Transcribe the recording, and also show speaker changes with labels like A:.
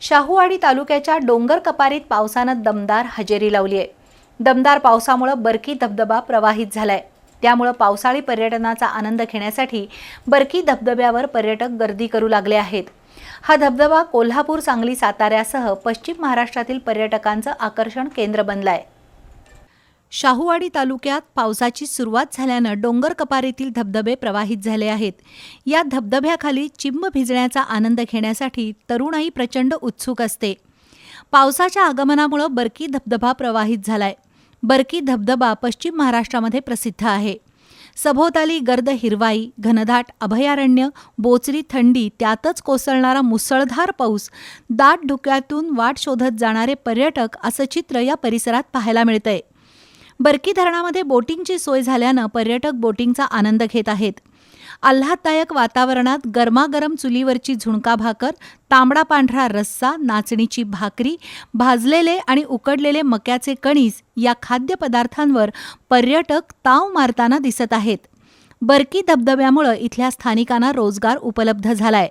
A: शाहूवाडी तालुक्याच्या डोंगर कपारीत पावसानं दमदार हजेरी लावली आहे दमदार पावसामुळं बरकी धबधबा प्रवाहित झालाय. त्यामुळं पावसाळी पर्यटनाचा आनंद घेण्यासाठी बरकी धबधब्यावर पर्यटक गर्दी करू लागले आहेत. हा धबधबा कोल्हापूर सांगली साताऱ्यासह पश्चिम महाराष्ट्रातील पर्यटकांचं आकर्षण केंद्र बनलाय. शाहूवाडी तालुक्यात पावसाची सुरुवात झाल्यानं डोंगर कपारीतील धबधबे प्रवाहित झाले आहेत. या धबधब्याखाली चिंब भिजण्याचा आनंद घेण्यासाठी तरुणाई प्रचंड उत्सुक असते. पावसाच्या आगमनामुळं बरकी धबधबा प्रवाहित झालाय. बरकी धबधबा पश्चिम महाराष्ट्रामध्ये प्रसिद्ध आहे. सभोवताली गर्द हिरवाई घनदाट अभयारण्य बोचरी थंडी त्यातच कोसळणारा मुसळधार पाऊस दाट धुक्यातून वाट शोधत जाणारे पर्यटक असं चित्र या परिसरात पाहायला मिळतंय. बरकी धरणामध्ये बोटिंगची सोय झाल्यानं पर्यटक बोटिंगचा आनंद घेत आहेत. आल्हाददायक वातावरणात गरमागरम चुलीवरची झुणका भाकर तांबडा पांढरा रस्सा नाचणीची भाकरी भाजलेले आणि उकडलेले मक्याचे कणीस या खाद्यपदार्थांवर पर्यटक ताव मारताना दिसत आहेत. बरकी धबधब्यामुळं इथल्या स्थानिकांना रोजगार उपलब्ध झालाय.